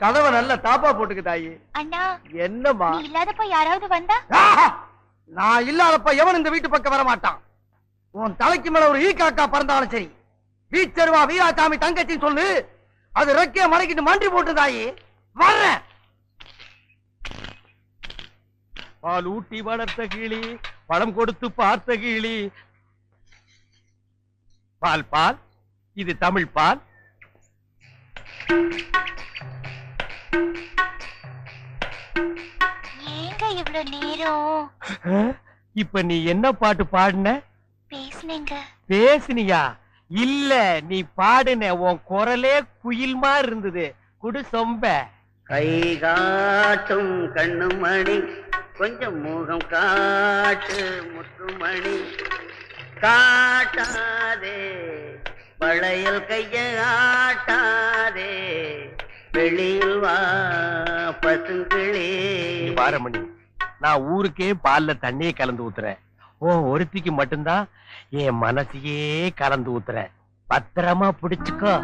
கதவை நல்ல தாப்பா போட்டுக்கு தாயி. அண்ணா என்னம்மா? நீ இல்லாதப்ப யாராவது வந்தா! நான் இல்லாதப்ப எவன் இந்த வீட்டு பக்கம் வர மாட்டான் உன் தலைக்கு மேல ஒரு ஈ காக்கா பறந்தாலும் சரி. வீச்சருவா வீராசாமி தங்கச்சின்னு சொல்லு. அது ரெக்கைய மறைக்கிட்டு மண்டி போட்டு தாயி. வர்றேன். பால் ஊட்டி வளர்த்த கிளி பழம் கொடுத்து பார்த்த கிளி. பால் பால். இது தமிழ் பால். ஏங்க நேரம் இப்ப நீ என்ன பாட்டு பாடின? பேசுனேங்க. பேசுனியா? இல்ல நீ பாடுன உன் குரலே குயில் மாதிரி இருந்தது. குடு சொம்ப. கை காட்டும் கண்ணுமணி கொஞ்சம் முகம் காட்டு முத்துமணி. காட்டாதே வளையல் கைய ஆட்டாதே வெளியில் வா பசுங்களே. பாரமணி நான் ஊருக்கே பால்ல தண்ணியே கலந்து ஊத்துறேன். ஓ ஒருத்திக்கு மட்டும்தான் என் மனசையே கலந்து ஊத்துறேன். பத்திரமா பிடிச்சுக்கோ.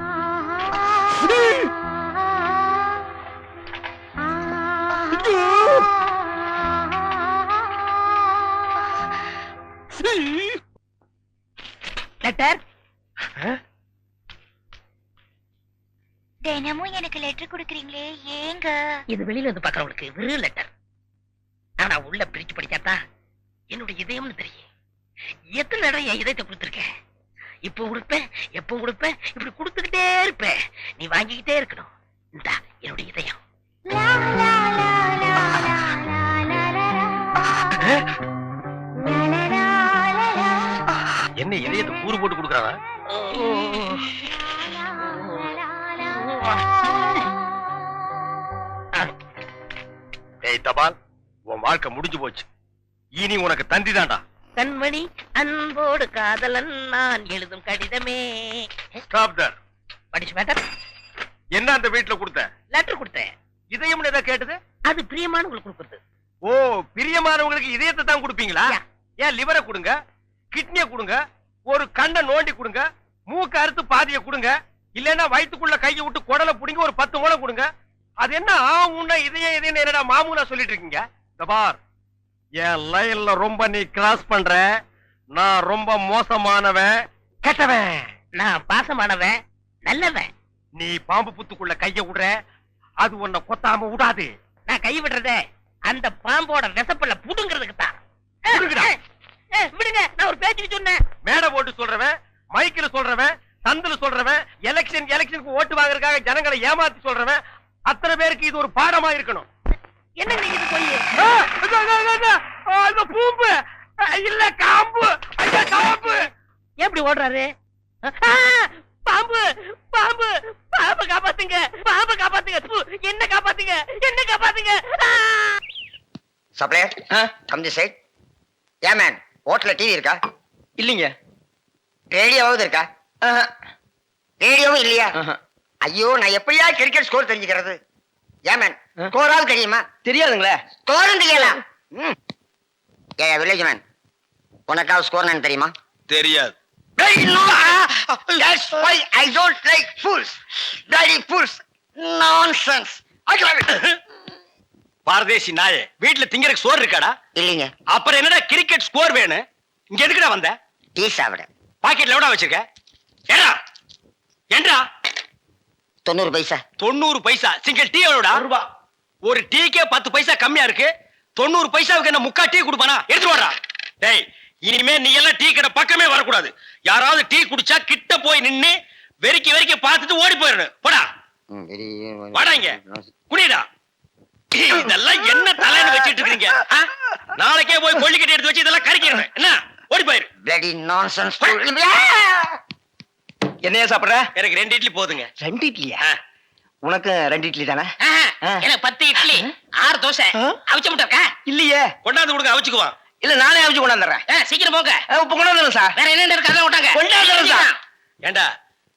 லெட்டர் தினமும் எனக்கு லெட்டர் கொடுக்குறீங்களே ஏங்க? இது வெளியில இருந்து பாக்குறவங்களுக்கு வெறும் லெட்டர் நான் உள்ள பிரிச்சு படிக்காதான் என்னுடைய இதயம்னு தெரியும். எத்தனை இடம் என் இதயத்தை கொடுத்துருக்கேன்? இப்போ கொடுப்பேன் எப்போ கொடுப்பேன் இப்படி கொடுத்துக்கிட்டே இருப்பேன். நீ வாங்கிக்கிட்டே இருக்கணும். இந்தா என்னுடைய இதயம். என்ன இதயத்தை கூறு போட்டு கொடுக்குறானா தபால். உன் வாழ்க்கை முடிஞ்சு போச்சு. இனி உனக்கு தந்தி தான்டா. கண்மணி அன்போடு காதலன் நான் எழுதும் கடிதமே. ஸ்டாப் தர் படிச்சு மேட்டர் என்ன அந்த வீட்டுல கொடுத்த? லெட்டர் கொடுத்தேன். இதயம்னு ஏதோ கேட்டது? அது பிரியமானவங்களுக்கு கொடுக்குறது. ஓ பிரியமானவங்களுக்கு இதயத்தை தான் கொடுப்பீங்களா. ஏன் லிவரை கொடுங்க கிட்னியை கொடுங்க ஒரு கண்ணை நோண்டி கொடுங்க மூக்க அறுத்து பாதியை கொடுங்க இல்லைன்னா வயித்துக்குள்ள கையை விட்டு குடலை புடிங்க ஒரு பத்து மூளை கொடுங்க. அது என்ன ஆ உன்ன இதயம் இதயம் என்னடா மாமூலா சொல்லிட்டு இருக்கீங்க? இந்த பார். என் லைன்ல ரொம்ப நீ கிராஸ் பண்ற. நான் ரொம்ப மோசமானவன். கெட்டவன். நான் பாசமானவன். நல்லவன். நீ பாம்பு புத்துக்குள்ள கைய விடுற. அது உன்னை கொத்தாம விடாது. நான் கை விடுறதே அந்த பாம்போட விசப்பல்ல புடுங்கிறதுக்கு தான். விடுங்க. நான் ஒரு பேச்சுக்கு சொன்னேன். மேடை போட்டு சொல்றவன் மைக்ல சொல்றவன் சந்துல சொல்றவன் எலெக்ஷன் எலெக்ஷனுக்கு ஓட்டு வாங்குறதுக்காக ஜனங்களை ஏமாத்தி சொல்றவன் அத்தனை பேருக்கு இது ஒரு பாடமா இருக்கணும். என்ன நீங்க இது போய் பூம்பு இல்ல காம்பு ஐயா காம்பு எப்படி ஓடுறாரு பாம்பு பாம்பு பாம்பு காப்பாத்துங்க பாம்பு காப்பாத்துங்க. ப்பு, என்ன காப்பாத்துங்க என்ன காப்பாத்துங்க! Supplier come the side. A man ஹோட்டல்ல டிவி இருக்கா? இல்லைங்க. ரேடியோவாவது இருக்கா? ரேடியோவும் இல்லையா? ஐயோ நான் எப்படியா கிரிக்கெட் ஸ்கோர் தெரிஞ்சுக்கிறது? ஏன் மேன்? ஸ்கோராவது தெரியுமா? தெரியாதுங்களே. ஸ்கோரும் தெரியலாம் ம். ஏ வில்லேஜ் மேன். உனக்காவது ஸ்கோர் என்னன்னு தெரியுமா? தெரியாது. That's why I don't like fools. Bloody fools. Nonsense. பாரதேசி நாயே வீட்டுல திங்கறதுக்கு சோறு இருக்காடா? இல்லைங்க. அப்புறம் என்னடா கிரிக்கெட் ஸ்கோர் வேணும் இங்க எதுக்குடா வந்த? டீ சாப்பிட. பாக்கெட்ல எவ்வளவு வச்சிருக்க? ஏடா ஏண்டா? தொண்ணூறு பைசா. தொண்ணூறு பைசா. Single tea எவ்வளோடா? ரூபா. ஒரு டீக்கே பத்து பைசா கம்மியா இருக்கு. தொண்ணூறு பைசாவுக்கு என்ன முக்கா டீ கொடுப்பானா? எடுத்து வாடா. டேய் இனிமே நீ எல்லாம் டீ கடை பக்கமே வரக்கூடாது. யாராவது டீ குடிச்சா கிட்ட போய் நின்னு வெறிக்கி வெறிக்கி பார்த்துட்டு ஓடி போயிடணும். போடா. வாடா இங்க. குடிடா இதெல்லாம் என்ன தலைன்னு வச்சிட்டு இருக்கீங்க? நாளைக்கே போய் கொல்லிக்கட்டி எடுத்து வச்சு இதெல்லாம் கறிக்கிறேன் என்ன? ஓடி போயிரு. Bloody nonsense. என்னையா சாப்பிடுற? எனக்கு ரெண்டு இட்லி போதுங்க. ரெண்டு இட்லியா. உனக்கு ரெண்டு இட்லி தானே? எனக்கு பத்து இட்லி ஆறு தோசை? அவிச்ச முட்டை இல்லையே. கொண்டாந்து கொடுங்க அவிச்சுக்குவான் இல்ல நானே அவிச்சு கொண்டாந்துறேன். சீக்கிரம் போங்க. இப்ப கொண்டாந்துறேன் சார். வேற என்ன இருக்கு அதான் விட்டாங்க கொண்டாந்துறேன் சார். ஏண்டா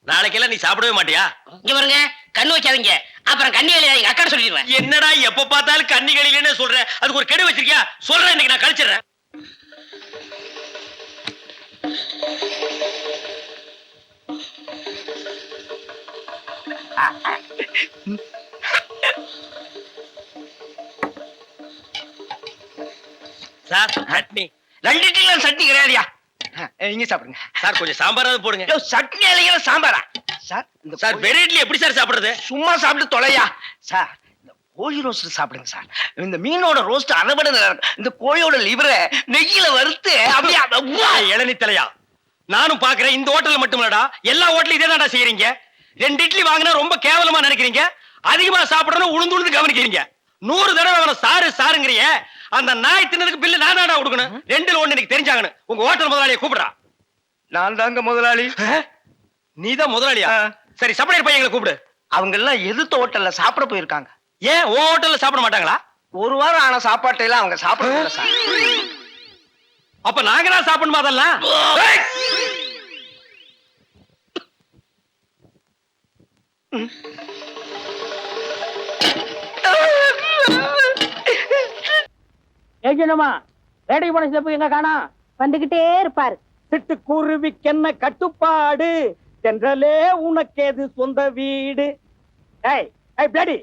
நாளைக்கெல்லாம் நீ சாப்பிடவே மாட்டியா? இங்க பாருங்க கண்ணு வைக்காதீங்க அப்புறம் கண்ணி எழுதாதீங்க அக்கா சொல்லிடுவேன். என்னடா எப்ப பார்த்தாலும் கன்னிகளிலே சொல்ற. அதுக்கு ஒரு கெடு வச்சிருக்கியா? சொல்றேன் இன்னைக்கு நான் கழிச்சிடுறேன். சார் சட்னி ரெண்டு சட்னி கிடையாதுயா? நீங்க சாப்பிடுங்க. சார் கொஞ்சம் சாம்பாராவது போடுங்க. சட்னி அலையில சாம்பாரா? சார் இந்த சார் வெறு இட்லி எப்படி சார் சாப்பிடுறது? சும்மா சாப்பிட்டு தொலையா? சார் இந்த கோழி ரோஸ்ட் சாப்பிடுங்க சார். இந்த மீனோட ரோஸ்ட் அதை இந்த கோழியோட லிவரை நெய்யில வறுத்து அப்படியே இளநி தலையா? நானும் பாக்குறேன் இந்த ஹோட்டல்ல மட்டும் இல்லடா. எல்லா ஹோட்டலும் இதே தான்டா செய்யறீங்க ரெண்டு இட்லி வாங்கினா ரொம்ப கேவலமா நினைக்கிறீங்க? அதிகமா சாப்பிடணும் உளுந்து உளுந்து கவனிக்கிறீங்க. நூறு தடவை அவனை சாரு சாருங்கிறிய அந்த நாய் தின்னதுக்கு பில்லு நான் கொடுக்கணும். ரெண்டுல ஒண்ணு எனக்கு தெரிஞ்சாங்கன்னு உங்க ஹோட்டல் முதலாளியை கூப்பிடுறா. நான் தாங்க முதலாளி. நீதான் முதலாளியா. சரி சப்ளையர் பையங்களை கூப்பிடு. அவங்க எல்லாம் எதிர்த்த ஹோட்டல்ல சாப்பிட போயிருக்காங்க. ஏன்? உன் ஹோட்டல்ல சாப்பிட மாட்டாங்களா? ஒரு வாரம் ஆன சாப்பாட்டை எல்லாம் அவங்க சாப்பிடல சார். அப்ப நாங்க தான் சாப்பிடணுமா அதெல்லாம்? ஏஜனமா வேட்டைக்கு போன சிறப்பு எங்க காணா? வந்துகிட்டே இருப்பாரு. சிட்டுக்குருவிக்கென்ன கட்டுப்பாடு தென்றலே உனக்கேது சொந்த வீடு. ஏய் ஏய் பிளடி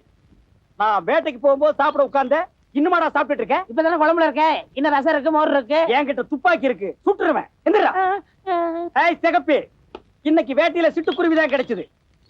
நான் வேட்டைக்கு போகும்போது சாப்பிட உட்கார்ந்த இன்னுமாடா சாப்பிட்டுட்டு இருக்கேன் இப்பதானே குழம்புல இருக்க? இன்னும் ரசம் இருக்கு மோர் இருக்கு. என்கிட்ட துப்பாக்கி இருக்கு சுட்டுருவேன். எந்திரா. ஏய் சிகப்பி இன்னைக்கு வேட்டையில சிட்டுக்குருவி தான் கிடைச்சது.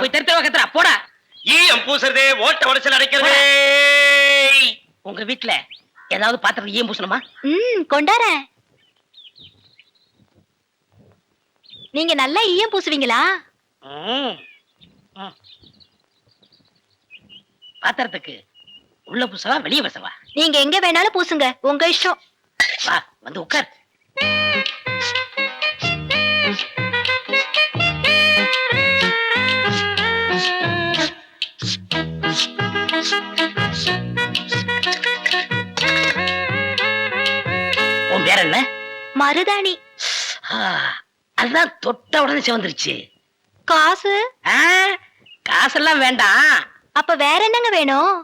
போய் தெருத்த போடா. ஈயம் பூசுறதே ஓட்ட உடைச்சல் அடைக்கிறதே. உங்க வீட்ல ஏதாவது பாத்திரம் ஏன் பூசணுமா? ம் கொண்டாரேன். நீங்க நல்லா ஈயம் பூசுவீங்களா. பாத்திரத்துக்கு உள்ள பூசவா வெளிய பூசவா? நீங்க எங்க வேணாலும் பூசுங்க. உங்க இஷ்டம். வா வந்து உட்கார். உன் பேர் என்ன? மருதாணி. அதுதான் தொட்ட உடனே சிவந்துருச்சு. காசு? காசெல்லாம் வேண்டாம் அப்ப வேற என்னங்க வேணும்.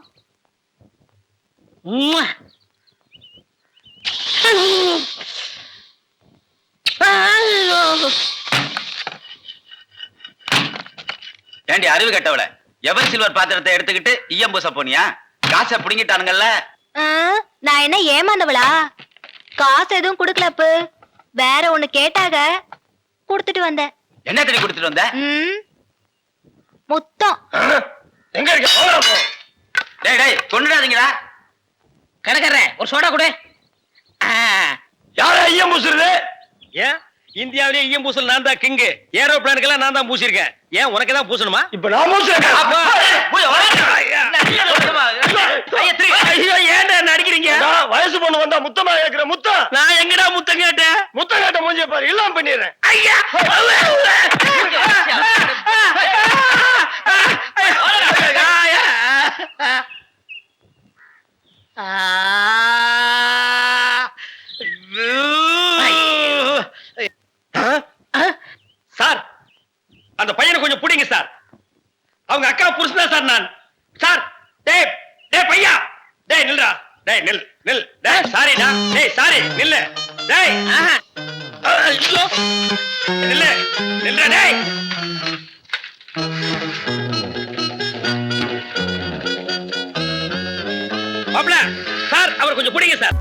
ஏண்டி அறிவு கெட்டவள? எவர் சில்வர் பாத்திரத்தை எடுத்துக்கிட்டு ஈயம் பூச போனியா? காசை புடுங்கிட்டானுங்கல்ல. நான் என்ன ஏமாந்தவளா? காசு எதுவும் குடுக்கலப்பு. வேற ஒண்ணு கேட்டாக கொடுத்துட்டு வந்தேன். என்ன தண்ணி கொடுத்துட்டு வந்த ம் முத்தம் எங்க இருக்க. டேய் டேய் கொண்டுடாதீங்களா ஒரு சோடா கொடு ஆ, யாரா ஈயம் பூசுறது ஏன் இந்தியாவிலேயே ஈயம் பூசல் நான் தான் கிங்கு ஏரோப்ளானுக்கெல்லாம் நான் தான் பூசிருக்கேன் ஏன் உனக்கு தான் பூசணுமா இப்ப நான் பூசுறேன் ஐயோ ஏன்டா என்ன அடிக்கிறீங்க வயசு பொண்ணு வந்தா முத்தமா கேக்குற முத்தம் நான் எங்கடா முத்தம் கேட்டேன் முத்தம் கேட்ட மூஞ்சிய பாரு எல்லாம் பண்ணிடுறேன் ஐயா சார் அவர் கொஞ்சம் பிடிங்க சார்.